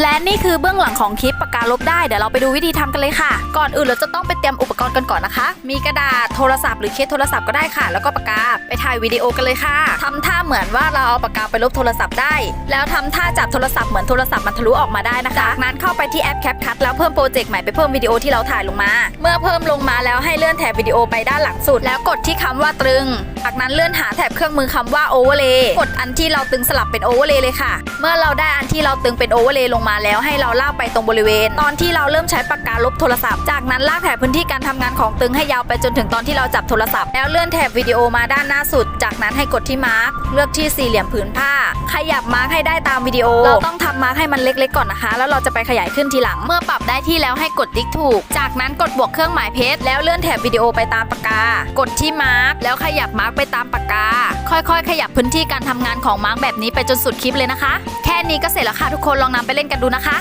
และนี่คือเบื้องหลังของคลิปปากกาลบได้เดี๋ยวเราไปดูวิธีทำกันเลยค่ะ ก่อนอื่นเราจะต้องไปเตรียมอุปกรณ์กันก่อนนะคะ มีกระดาษโทรศัพท์หรือเคสโทรศัพท์ก็ได้ค่ะ แล้วก็ปากกาไปถ่ายวิดีโอกันเลยค่ะทำท่าเหมือนว่าเราเอาปากกาไปลบโทรศัพท์ได้ แล้วทำท่าจับโทรศัพท์เหมือนโทรศัพท์มันทะลุออกมาได้นะคะจากนั้นเข้าไปที่แอป CapCut แล้วเพิ่มโปรเจกต์ใหม่ไปเพิ่มวิดีโอที่เราถ่ายลงมา เมื่อเพิ่มลงมาแล้วให้เลื่อนแถบวิดีโอไปด้านหลังสุด แล้วกดที่คำว่าตรึงจากนั้นเลื่อนหาแถบเครื่องมือคำว่า overlay กดอันที่เราตึงสลับเป็น overlay เลยค่ะ เมื่อเราได้อันที่เราตึงเป็น overlay ลงมาแล้วให้เราลากไปตรงบริเวณ ตอนที่เราเริ่มใช้ปากกาลบโทรศัพท์ จากนั้นลากแถบพื้นที่การทำงานของตึงให้ยาวไปจนถึงตอนที่เราจับโทรศัพท์ แล้วเลื่อนแถบวิดีโอมาด้านหน้าสุด จากนั้นให้กดที่มาร์กเลือกที่สี่เหลี่ยมผืนผ้า ขยับมาร์กให้ได้ตามวิดีโอ เราต้องทำมาร์กให้มันเล็กๆก่อนนะคะ แล้วเราจะไปขยายขึ้นทีหลัง เมื่อปรับได้ที่แล้วให้กดติ๊กถูก จากนั้นกดบวกเครื่องหมายเพชรแล้วเลื่อนแถบวิดีโอไปตามปากกา กดที่มาร์กแล้วขยับมาร์กไปตามปากกา ค่อยๆ ขยับพื้นที่การทำงานของมาร์กแบบนี้ไปจนสุดคลิปเลยนะคะ แค่นี้ก็เสร็จแล้วค่ะทุกคนลองนำไปเล่นกันดูนะคะ